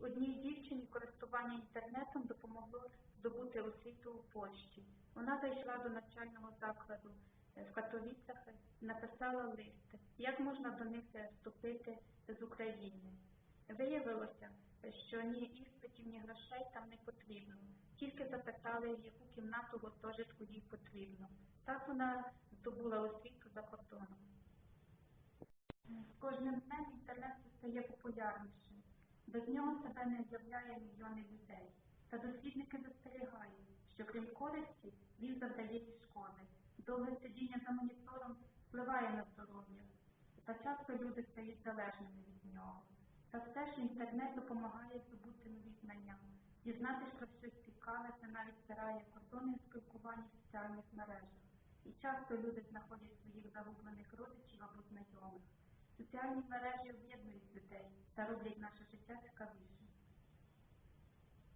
Одній дівчині користування інтернетом допомогло здобути освіту у Польщі. Вона зайшла до навчального закладу е, в Катовіцях, написала лист, як можна до них е, вступити з України. Виявилося, що ні іспитів, ні грошей там не потрібно. Тільки запитали, яку кімнату гуртожитку їй потрібно. Так вона здобула освіту за кордоном. З кожним днем інтернет стає популярнішим. Без нього себе не з'являє мільйони людей. Та дослідники застерігають, що крім користі, він завдає шкоди. Довге сидіння за монітором впливає на здоров'я, та часто люди стають залежними від нього. Та все ж інтернет допомагає здобути нові знання, дізнатися про щось цікаве та навіть стирає кордони спілкування в соціальних мережах. І часто люди знаходять своїх загублених родичів або знайомих. Соціальні мережі об'єднують людей рублей роблять наше життя цікавіше.